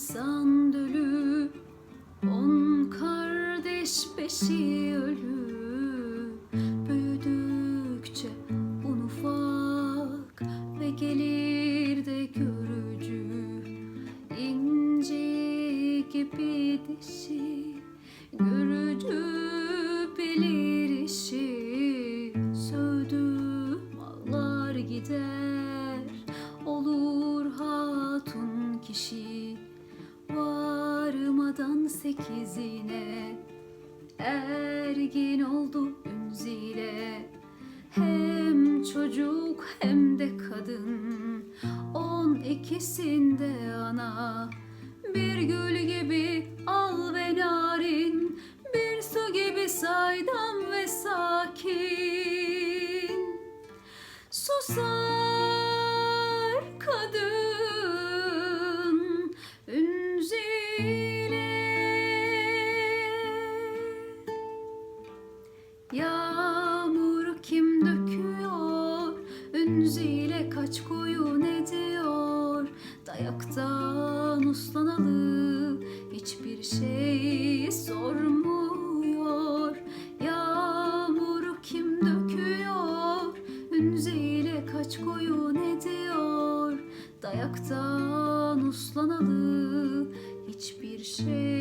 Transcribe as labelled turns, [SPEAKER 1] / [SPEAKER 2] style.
[SPEAKER 1] insan dölü On kardeş beşi ölü. Büyüdükçe un ufak Ve gelir de görücü. İnci gibi dişi Görücü bilir işi. Sövdüm ağlar gider Varmadan sekizine Ergin oldu ünzile Hem çocuk hem de kadın On ikisinde ana. Bir gül gibi al ve narin Bir su gibi saydam ve sakin. Susar kadın Ünzile Yağmur kim döküyor? Ünzile kaç koyun ediyor? Dayaktan uslanalı Hiçbir şey sormuyor. Yağmur kim döküyor? Ünzile kaç koyun ediyor? Dayaktan uslanalı Hiçbir şey